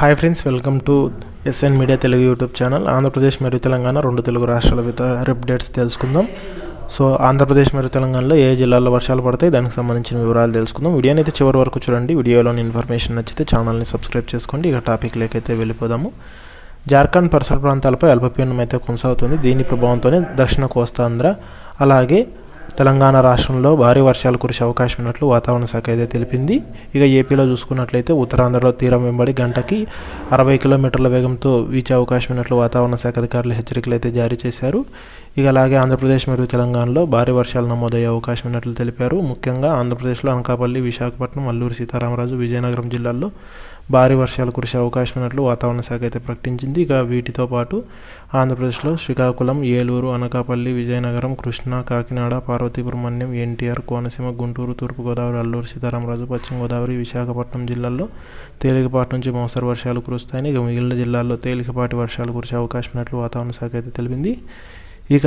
Hi friends welcome to SN media Telugu YouTube channel Andhra Pradesh మరియు తెలంగాణ రెండు తెలుగు రాష్ట్రాల రిప్ అప్డేట్స్ తెలుసుకుందాం. సో ఆంధ్రప్రదేశ్ మరియు తెలంగాణలో ఏ జిల్లాల్లో వర్షాలు పడతాయి? దానికి సంబంధించిన వివరాలు తెలుసుకుందాం. వీడియోని అయితే చివరి వరకు చూడండి. వీడియోలోని ఇన్ఫర్మేషన్ నచ్చితే ఛానల్ని సబ్స్క్రైబ్ చేసుకోండి. ఇక టాపిక్ లేకైతే వెళ్ళిపోదాము. జార్ఖండ్ పరిసర ప్రాంతాలపై అల్పపీడనం అయితే కొనసాగుతుంది. దీని ప్రభావంతోనే దక్షిణ కోస్తాంధ్ర అలాగే తెలంగాణ రాష్ట్రంలో భారీ వర్షాలు కురిసే అవకాశం ఉన్నట్లు వాతావరణ శాఖ అయితే తెలిపింది. ఇక ఏపీలో చూసుకున్నట్లయితే ఉత్తరాంధ్రలో తీరం వెంబడి గంటకి అరవై కిలోమీటర్ల వేగంతో వీచే అవకాశం ఉన్నట్లు వాతావరణ శాఖ అధికారులు హెచ్చరికలు అయితే జారీ చేశారు. ఇక అలాగే ఆంధ్రప్రదేశ్ మరియు తెలంగాణలో భారీ వర్షాలు నమోదయ్యే అవకాశం ఉన్నట్లు తెలిపారు. ముఖ్యంగా ఆంధ్రప్రదేశ్లో అనకాపల్లి విశాఖపట్నం అల్లూరు సీతారామరాజు విజయనగరం జిల్లాల్లో భారీ వర్షాలు కురిసే అవకాశం ఉన్నట్లు వాతావరణ శాఖ అయితే ప్రకటించింది. ఇక వీటితో పాటు ఆంధ్రప్రదేశ్లో శ్రీకాకుళం ఏలూరు అనకాపల్లి విజయనగరం కృష్ణా కాకినాడ పార్వతీపురం మన్యం ఎన్టీఆర్ కోనసీమ గుంటూరు తూర్పుగోదావరి అల్లూరు సీతారామరాజు పశ్చిమ గోదావరి విశాఖపట్నం జిల్లాల్లో తేలికపాటి నుంచి మోస్తరు వర్షాలు కురుస్తాయని ఇక మిగిలిన జిల్లాల్లో తేలికపాటి వర్షాలు కురిసే అవకాశం ఉన్నట్లు వాతావరణ శాఖ అయితే తెలిపింది. ఇక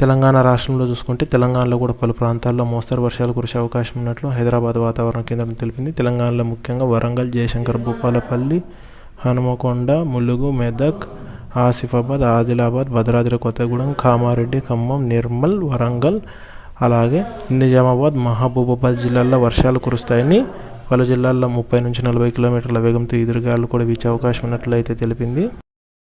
తెలంగాణ రాష్ట్రంలో చూసుకుంటే తెలంగాణలో కూడా పలు ప్రాంతాల్లో మోస్తరు వర్షాలు కురిసే అవకాశం ఉన్నట్లు హైదరాబాద్ వాతావరణ కేంద్రం తెలిపింది. తెలంగాణలో ముఖ్యంగా వరంగల్ జయశంకర్ భూపాలపల్లి హనుమకొండ ములుగు మెదక్ ఆసిఫాబాద్ ఆదిలాబాద్ భద్రాద్రి కొత్తగూడెం కామారెడ్డి ఖమ్మం నిర్మల్ వరంగల్ అలాగే నిజామాబాద్ మహబూబాబాద్ జిల్లాల్లో వర్షాలు కురుస్తాయని పలు జిల్లాల్లో ముప్పై నుంచి నలభై కిలోమీటర్ల వేగంతో ఎదురుగాలు కూడా వీచే అవకాశం ఉన్నట్లు అయితే తెలిపింది.